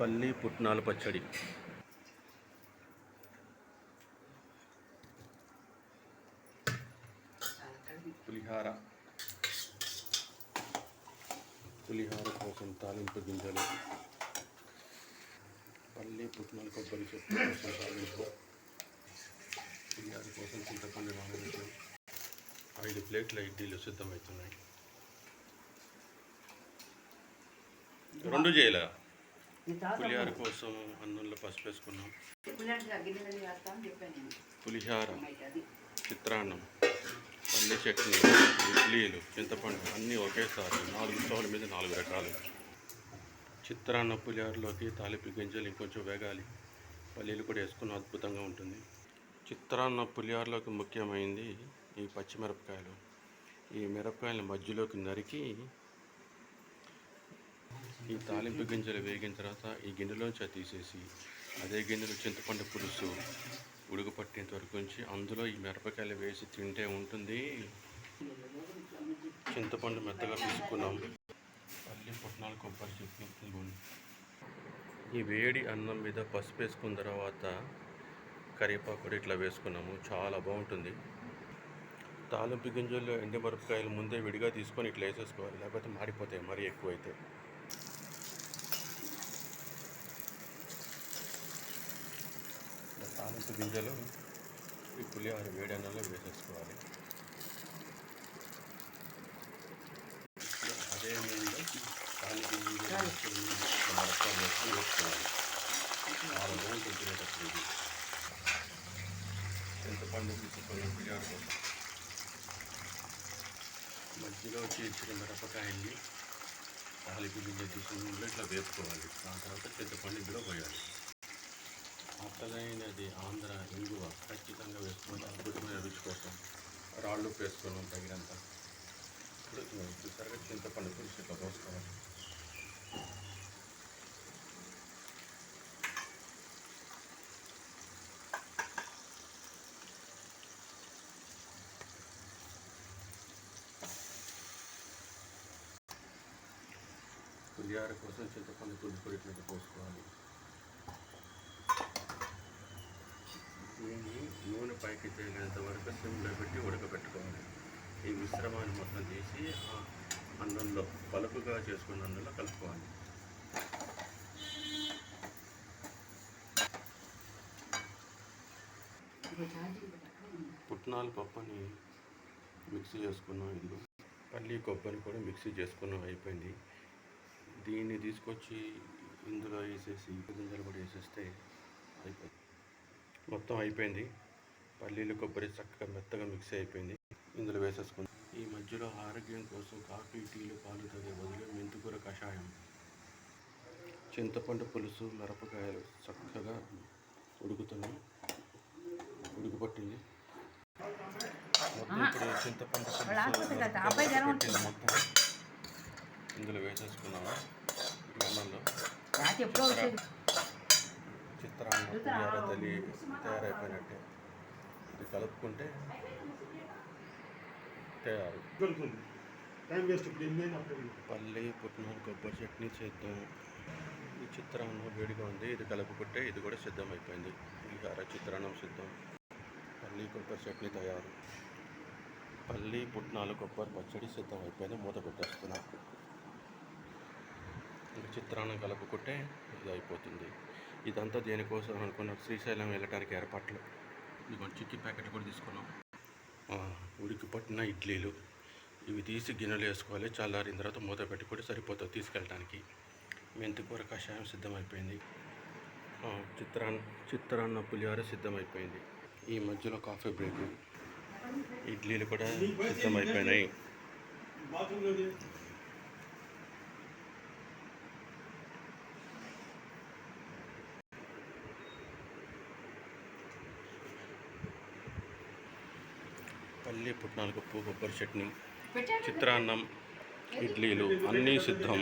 పల్లి పుట్నాల పచ్చడి. పులిహార. పులిహార కోసం తాలింపు గింజలు. పల్లి పుట్నాల కొబ్బరి చెట్టు కోసం తాలింపు. పులిహార కోసం చింతపండు నానబెట్టు. ఐదు ప్లేట్ల ఇడ్లీలు సిద్ధమవుతున్నాయి. రెండు చేయలేదా పులిహార కోసం అన్నంలో పసుపు వేసుకున్నాం. పులిహార చిత్రాన్నం. పల్లి చట్నీ ఇడ్లీలు చింతపండు అన్నీ ఒకేసారి నాలుగు స్టవ్ల మీద నాలుగు రకాలు. చిత్రాన్న పులిహారలోకి తాలింపు గింజలు ఇంకొంచెం వేగాలి. పల్లీలు కూడా వేసుకున్న అద్భుతంగా ఉంటుంది. చిత్రాన్న పులిహారలోకి ముఖ్యమైనది ఈ పచ్చిమిరపకాయలు. ఈ మిరపకాయల మధ్యలోకి నరికి ఈ తాలింపు గింజలు వేగిన తర్వాత ఈ గిన్నెలోంచి తీసేసి అదే గిన్నెలో చింతపండు పులుసు ఉడుకు పట్టేంత వరకు ఉంచి అందులో ఈ మిరపకాయలు వేసి తింటే ఉంటుంది. చింతపండు మెత్తగా తీసుకున్నాం పల్లి పుట్నాలు కొబ్బరి చట్నీ ఈ వేడి అన్నం మీద పసుపు వేసుకున్న తర్వాత కరివేపాకు కూడా ఇట్లా వేసుకున్నాము. చాలా బాగుంటుంది. తాలింపు గింజల్లో ఎండు మిరపకాయలు ముందే విడిగా తీసుకొని ఇట్లా వేసేసుకోవాలి. లేకపోతే మాడిపోతాయి మరీ ఎక్కువైతే. తాలింపు గింజలు ఈ పులిహోర వేడి అన్నంలో వేసేసుకోవాలి. అదే నూనెలో తాలింపు గింజలు వేసుకోవాలి చాలా బాగుంటుంది తినేటప్పుడు చింతపండు తీసుకొని పులిహోర కోసం మధ్యలో చీల్చిన మిరపకాయల్ని తాలింపు గింజ తీసుకుని ఇట్లా వేపుకోవాలి. దాని తర్వాత చింతపండు ఇందులో పోయాలి. అసలైనది ఆంధ్ర ఇంగువ ఖచ్చితంగా వేసుకుని అద్భుతమైన రుచి కోసం రాళ్ళు ఉప్పు వేసుకున్నాం తగినంత. ఇప్పుడు చూసారుగా చింతపండు పులుసు ఇట్లా పోసుకోవాలి? పులిహార కోసం చింతపండు పులుసు కూడా ఇట్లా పోసుకోవాలి దీన్ని నూనె పైకి తేలినంత వరకు సిమ్లో పెట్టి ఉడకబెట్టుకోవాలి. ఈ మిశ్రమాన్ని మొత్తం తీసి ఆ అన్నంలో పలుపుగా చేసుకున్న అన్నంలో కలుపుకోవాలి. పుట్నాల పప్పుని మిక్సీ చేసుకున్నాం ఇదిగో. పల్లి కొబ్బరి కూడా మిక్సీ చేసుకున్నాం అయిపోయింది. దీన్ని తీసుకొచ్చి ఇందులో వేసేసి గింజలు కూడా వేసేస్తే అయిపోయింది. మొత్తం అయిపోయింది. పల్లీలు కొబ్బరి చక్కగా మెత్తగా మిక్స్ అయిపోయింది. ఇందులో వేసేసుకుందాం. ఈ మధ్యలో ఆరోగ్యం కోసం కాఫీ టీలు పాలు తాగే బదులు మెంతికూర కషాయం. చింతపండు పులుసు మిరపకాయలు చక్కగా ఉడుకుతున్నాయి. ఉడుకుపట్టింది. చింతపండు పులుసు మొత్తం ఇందులో వేసేసుకున్నాము వచ్చేది. చిత్రాన్న. తయారైపోయినట్టే. ఇది కలుపుకుంటే తయారు. టైం వేస్ట్ పల్లి పుట్నాలు కొబ్బరి చట్నీ చేద్దాం. ఈ చిత్రాన్నం వేడిగా ఉంది. ఇది కలుపుకుంటే ఇది కూడా సిద్ధమైపోయింది. పులిహార చిత్రాన్నం సిద్ధం. పల్లి కొబ్బరి చట్నీ తయారు. పల్లి పుట్నాలు కొబ్బరి పచ్చడి సిద్ధం అయిపోయింది మూత పెట్టేస్తున్నా. ఇంక చిత్రాన్నం కలుపుకుంటే ఇది అయిపోతుంది. ఇదంతా దేనికోసం అనుకున్న శ్రీశైలం వెళ్ళడానికి ఏర్పాట్లు. ఇదిగోండి చిక్కీ ప్యాకెట్ కూడా తీసుకున్నాం. ఆ, ఉడికి పట్టిన ఇడ్లీలు. ఇవి తీసి గిన్నెలు వేసుకోవాలి. చల్లారిన తర్వాత మూత పెట్టుకుంటే సరిపోతుంది తీసుకెళ్ళడానికి మెంతికూర కషాయం సిద్ధమైపోయింది. ఆ, చిత్రాన్న చిత్రాన్న పులిహోర సిద్ధమైపోయింది. ఈ మధ్యలో కాఫీ బ్రేక్. ఇడ్లీలు కూడా సిద్ధమైపోయినాయి. పల్లి పుట్నాలు పప్పు కొబ్బరి చట్నీ చిత్రాన్నం ఇడ్లీలు అన్నీ సిద్ధం.